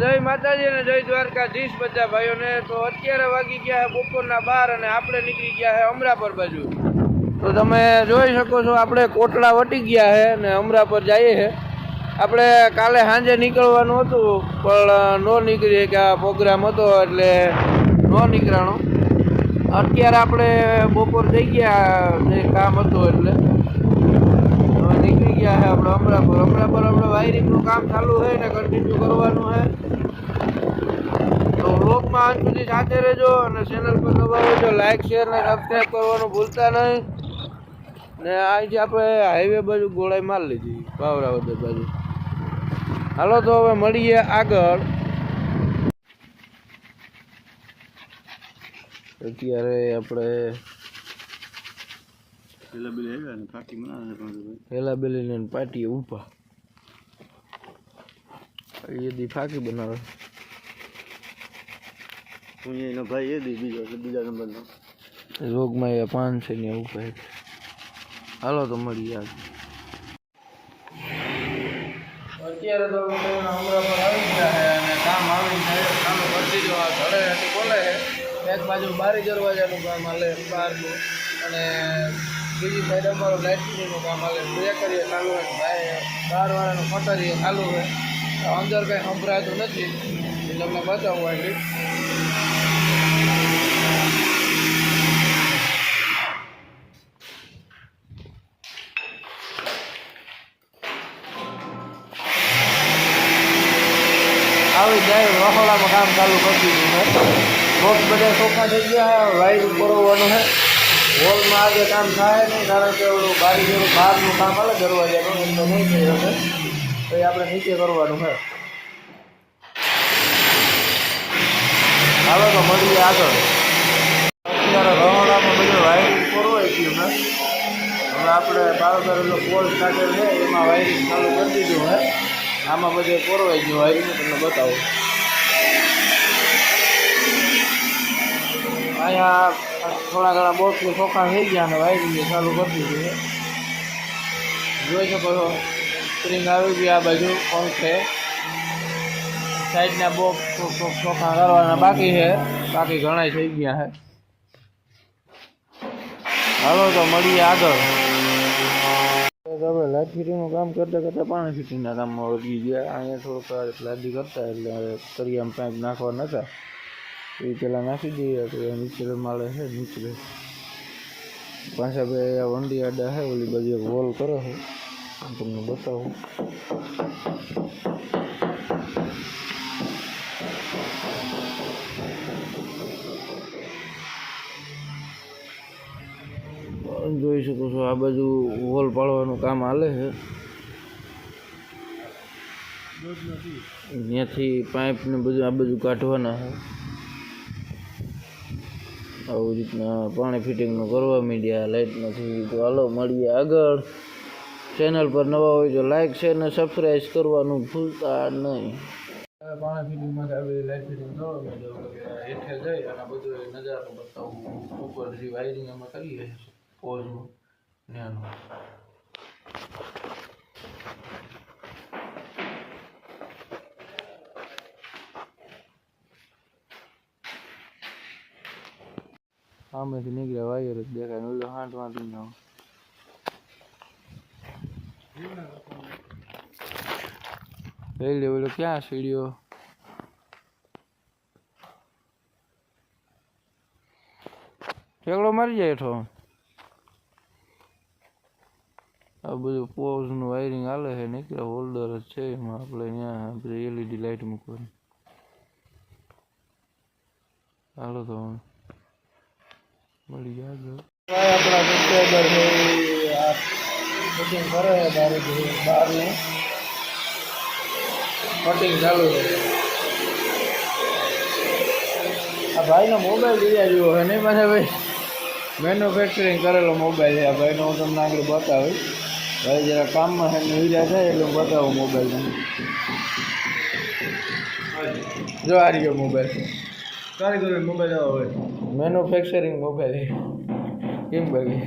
જય માતાજી અને જય દ્વારકાધીશ બધા ભાઈઓને. તો અત્યારે વાગી ગયા છે બપોરના બાર અને આપણે નીકળી ગયા છે અમરાપર બાજુ. તો તમે જોઈ શકો છો, આપણે કોટડા વટી ગયા છે અને અમરાપર જઈએ છે આપણે કાલે સાંજે નીકળવાનું હતું, પણ ન નીકળી કે આ પ્રોગ્રામ હતો એટલે ન નીકળાણો. અત્યારે આપણે બપોર થઈ ગયા, જે કામ હતું એટલે. નીકળી ગયા છે આપણે અમરાપુર. અમરાપુર આપણે વાયરિંગનું કામ ચાલુ છે ને કન્ટિન્યુ કરવાનું છે. તો વ્લોગમાં આજ સુધી સાથે રહેજો અને ચેનલ પર નવા રહેજો લાઇક શેર અને સબસ્ક્રાઈબ કરવાનું ભૂલતા નહીં. ને અહીંથી આપણે હાઈવે બાજુ ગોળાઈ મારી લીધી પાવરાવદર બાજુ. હાલો તો હવે મળીએ આગળ. અત્યારે આપણે પેલા બે આવ્યા ને પાકી બનાવે પણ હેલા બેલીને પાટીએ ઊભા એ દી ફાકી બનાવે હું એનો ભાઈ એ દી બીજો એટલે બીજા નંબરનો રોગમાં એ પાન છે ને એવું કહે હાલો તો મળી આજ અત્યારે તો હમણાં પર આવી ગયા છે અને કામ આવી જાય કામ ભરતી દીધું ઘરે બોલે એક બાજુ બારી દરવાજાનું કામ હાલે બહારનું. અને બીજી સાઈડ અમારું લાઇટિંગનું કામ હાલે. બે કરીએ, ચાલુ હોય. ભાઈ બહારવાળાનું ખટરીએ ચાલુ હોય. અંદર કંઈ સંભળાતું નથી. એ તમને બતાવવું એટલી આવી જાય રસોડામાં કામ ચાલુ કરી દીધું બધા ચોખ્ખા થઈ ગયા વાયરિંગ કરવાનું છે. હોલમાં આજે કામ થાય નહીં, કારણ કે બારી જેવું બહારનું કામ અલગ દરવાજાનું એમને નહીં થઈ શકે. તો એ આપણે નીચે કરવાનું છે. હાલો તો મળીએ આગળ. અત્યારે રવાડામાં બધું વાયરિંગ કરવાય ગયું ને હવે આપણે બારોબાર એટલો કોલ સ્ટાર્ટર છે, એમાં વાયરિંગ ચાલુ કરી દીધું હે આમાં બધે પોરવાઈ ગયું, વાયરિંગ તમને બતાવું. અહીંયા થોડા ઘણા બોક્સ ચોખ્ખા થઈ ગયા અને વાયરિંગ ચાલુ કરી દીધું છે. જોઈ શકો છો સ્પ્રિંગ આવી ગઈ આ બાજુ પંખે સાઈડના બોક્સ ચોખા કરવાના બાકી છે, બાકી ઘણા થઈ ગયા છે. હાલો તો મળીએ આગળ. હવે લાઇટ ફિટિંગનું કામ કરતાં કરતાં પાણી ફિટિંગના કામમાં વળગી ગયા. અહીંયા થોડુંક લાદી કરતા એટલે કરિયામાં કાંઈક નાખવા નહોતા એ પહેલાં નાખી દઈએ તો નીચે માળે છે નીચે પાછા બે વંડી આડા છે ઓલી બાજુ એક વોલ કરે છે તમને બતાવું જોઈ શકો છો આ બાજુ વોલ પાડવાનું કામ હાલે છે ત્યાંથી પાઇપ ને બધું આ બાજુ કાઢવાના છે આવી રીતના પાણી ફિટિંગનું કરવા મીડિયા લાઇટ નથી તો હાલો મળીએ આગળ. ચેનલ પર નવા હોય તો લાઈક શેર ને સબસ્ક્રાઈબ કરવાનું ભૂલતા નહીં. પાણી ફિટિંગમાં આવી ફિટિંગ કરવા હેઠે જઈ અને બધું નજારો બતાવું. ઉપરથી વાયરિંગ અમે કરીએ પોઝનું ત્યાંનું સામેથી નીકળ્યા વાયર જ દેખાય ઓલો હાંટ વાંટી ન લે ઓલો ક્યાં સીડીઓ ઠેકડો મારી જાય હેઠો આ બધું પોઝનું વાયરિંગ હાલે છે નીકળ્યા હોલ્ડર જ છે એમાં આપણે અહીંયા બધી એલઈડી લાઇટ મૂકવાની હાલો તો. મળી જાય આપણા સબસ્ક્રાઈબર છે કટિંગ કરે છે બારે બહારની. કટિંગ ચાલુ છે. આ ભાઈનો મોબાઈલ બીજા જેવો છે નહીં પાછા ભાઈ. મેન્યુફેક્ચરિંગ કરેલો મોબાઈલ છે. આ ભાઈનો હું તમને આગળ બતાવીશ. ભાઈ જરા કામમાં છે ને હીરા થાય એટલે હું બતાવું મોબાઈલ તમને. જો. આ રહ્યો મોબાઈલ કારીગર મોબાઈલ આવો હોય મેન્યુફેક્ચરિંગ મોબાઈલ કેમ ભાઈ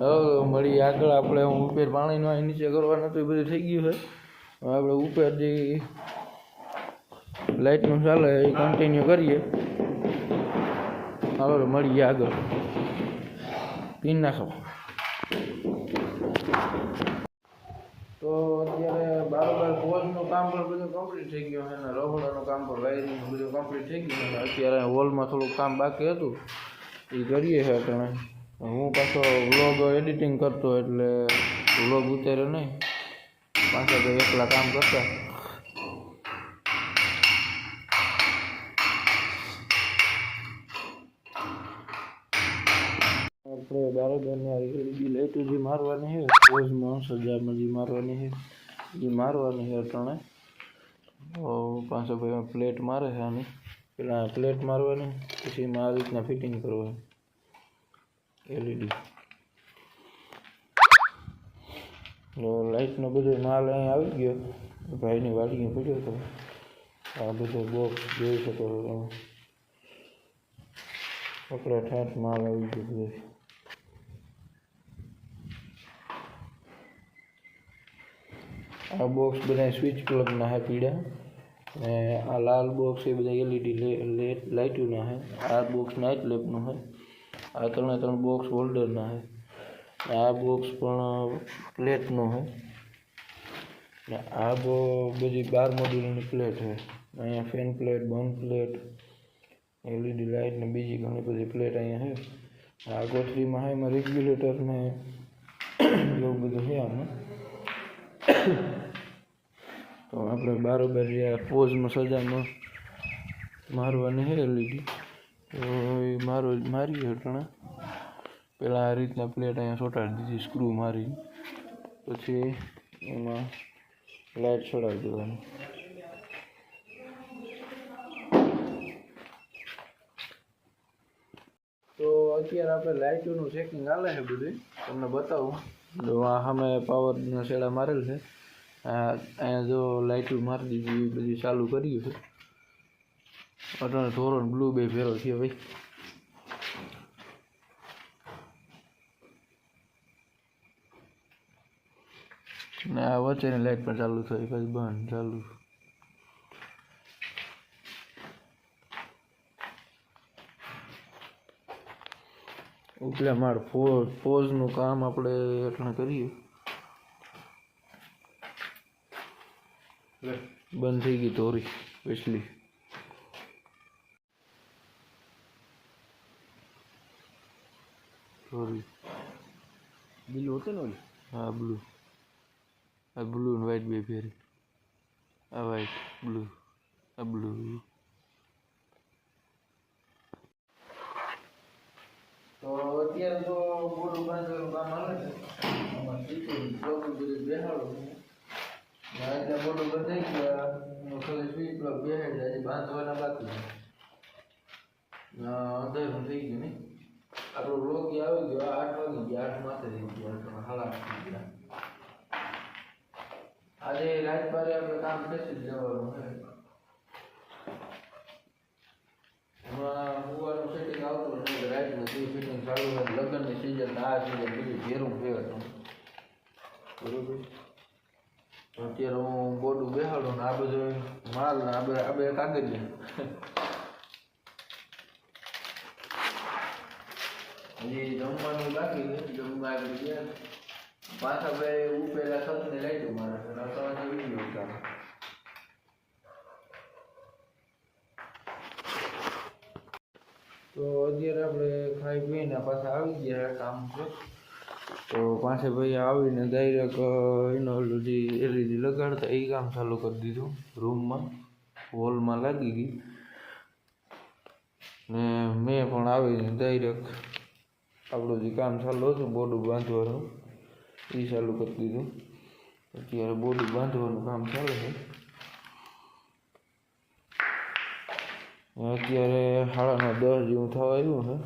હવે મળી આગળ આપણે હું ઉપર પાણીનું અહીં નીચે કરવાનું હતું એ બધું થઈ ગયું છે. આપણે ઉપર જે લાઇટનું ચાલે એ કન્ટિન્યુ કરીએ. હાલો મળીએ આગળ. પીન નાખો. તો અત્યારે બારોબાર વોલનું કામ પણ બધું કમ્પ્લીટ થઈ ગયું છે અને રહોડાનું કામ પણ વાયરિંગ બધું કમ્પ્લીટ થઈ ગયું છે અત્યારે હોલમાં થોડુંક કામ બાકી હતું. એ કરીએ છે અટાણે હું પાછો વ્લોગ એડિટિંગ કરતો એટલે વ્લોગ ઉતાર્યો નહીં. પાછા તો એકલા કામ કરતા. આપણે બારોબારની એલઈડી લાઈટો જે મારવાની છે પોઝમાં સજામાં જે મારવાની છે એ મારવાની છે અટાણે પાંચસો ભાઈ પ્લેટ મારે છે આની પેલા પ્લેટ મારવાની પછી એમાં આ રીતના ફિટિંગ કરવાની એલઈડી તો લાઇટનો બધો માલ અહીં આવી ગયો ભાઈની વાડીએ પડ્યો હતો આ બધો બોક્સ જોઈ શકો છો તમે કપડા ઠાઠ માલ આવી ગયો બધો આ બોક્સ બધા સ્વિચ પ્લગના છે પીળા ને આ લાલ બોક્સ એ બધા એલઈડી લાઇટોના છે આ બોક્સ નાઇટ લેબનું છે આ ત્રણે ત્રણ બોક્સ હોલ્ડરના છે આ બોક્સ પણ પ્લેટનું છે ને આ બો બધી બાર મોડ્યુલની પ્લેટ છે અહીંયા ફેન પ્લેટ બંધ પ્લેટ એલઈડી લાઇટ ને બીજી ઘણી બધી પ્લેટ અહીંયા છે આ ગોઠરીમાં છે એમાં રેગ્યુલેટર ને એવું બધું છે આમાં. તો આપણે બરાબર પોઝમાં સજામાં મારવાની હે લીધી. તો એ મારો મારી હટણા પહેલાં આ રીતના પ્લેટ અહીંયા ચોંટાડી દીધી સ્ક્રૂ મારી પછી એમાં લાઇટ છોડાવી દેવાની. તો અત્યારે આપણે લાઇટોનું ચેકિંગ હાલે છે બધું તમને બતાવું. તો આ સામે પાવરના છેડા મારેલ છે. જો લાઇટો મારી દીધી બધી ચાલુ કર્યું છે. અટાણે ધોરણ બ્લુ બે ફેરો થયો ભાઈ. ને આ વચ્ચેની લાઇટ પણ ચાલુ થઈ, પછી બંધ ચાલુ. ઉપલા માળ ફોજ ફોઝનું કામ આપણે અટાણે કરીએ. બંધ થઈ ગઈ ધોરી વેચલી ધોરી. બીજું હોતું ને ઓલી? હા બ્લુ આ બ્લુ ને વ્હાઈટ બે ફેરી આ વ્હાઈટ બ્લુ આ બ્લુ તો અત્યારે તો મોટું બાંધવાનું કામ આવે છે. આમાં પ્લગ બેહાડું બોર્ડ બંધાઈ ગયા. ખાલી સ્વીચ પ્લગ બેહાડી હજી બાંધવાના બાકી અંધારું થઈ ગયું નહીં. આપણો રોગી આવી ગયો આઠ વાગી ગયા, આઠ માથે થઈ ગયા હાલા થઈ ગયા. આજે રાત પારે આપણે કામ બેસી જવાનું છે હમણાં ફુવાનું સેટિંગ આવતું નથી રાતનું ટી ફિટિંગ ચાલુ હોય લગ્નની સિઝન આ સિઝન બધું ઘેરું ફેર બરોબર અત્યારે હું બોડું બેહાડું ને આ બધું માલ ને આ બે આ બે કાગળિયા હજી જમવાનું બાકી જમવા ગયા પાછા ભાઈ ઉપેલા સતને લઈ દઉં મારા રસવાના વીડિયો ઉતારો તો અત્યારે આપણે ખાઈ પીને પાછા આવી ગયા કામ તો પાસે ભાઈ આવીને ડાયરેક્ટ એનો ઓલું જે એલઈડી લગાડતા એ કામ ચાલુ કરી દીધું રૂમમાં વોલમાં લાગી ગઈ. ને મેં પણ આવીને ડાયરેક્ટ આપણું જે કામ ચાલુ હતું બોર્ડ બાંધવાનું, એ ચાલુ કરી દીધું. અત્યારે બોર્ડ બાંધવાનું કામ ચાલે છે. અત્યારે સાડા નવ દસ જેવું થવા આવ્યું છે.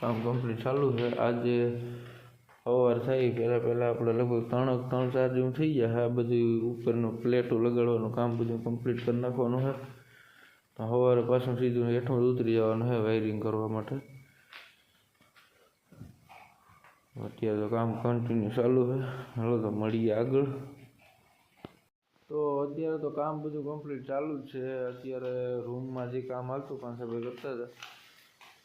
કામ કમ્પ્લીટ ચાલુ છે. આજે સવાર થઈ પહેલાં પહેલાં આપણે લગભગ ત્રણ ત્રણ ચાર જેવું થઈ જાય આ બધી ઉપરનું પ્લેટો લગાડવાનું કામ બધું કમ્પ્લીટ કરી નાખવાનું છે. તો સવારે પાછું સીધું હેઠું ઉતરી જવાનું છે વાયરિંગ કરવા માટે. અત્યારે તો કામ કન્ટિન્યુ ચાલુ છે. હાલો તો મળીએ આગળ. તો અત્યારે તો કામ બધું કમ્પ્લીટ ચાલુ જ છે. અત્યારે રૂમમાં જે કામ હાલતું કાંસાભાઈ કરતા હતા.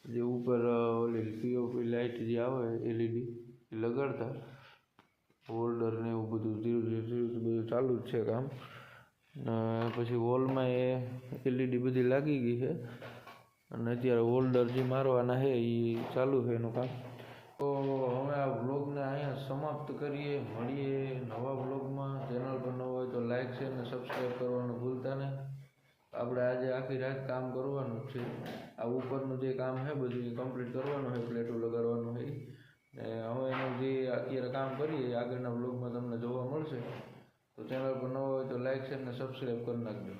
જે ઉપર ઓલી પીઓપી લાઇટ જે આવે એલઈડી લગાડતા હોલ્ડર ને એવું બધું ધીરે ધીરે ધીરે બધું ચાલુ જ છે કામ. પછી વોલમાં એ એલઈડી બધી લાગી ગઈ છે. અને અત્યારે હોલ્ડર જે મારવાના છે એ ચાલુ છે એનું કામ. તો હવે આ વ્લોગને અહીંયા સમાપ્ત કરીએ. મળીએ નવા વ્લોગમાં ચેનલ પર ન હોય તો લાઇક છે અને સબસ્ક્રાઈબ કરવાનું ભૂલતા નહીં. આપણે આજે આખી રાત કામ કરવાનું છે. આ ઉપરનું જે કામ છે બધું એ કમ્પ્લીટ કરવાનું છે પ્લેટો લગાડવાનું છે. હવે એનું જે અત્યારે કામ કરીએ આગળના વ્લોગમાં તમને જોવા મળશે. તો ચેનલ પર ન હોય તો લાઈક છે અને સબસ્ક્રાઈબ કરી નાખજો.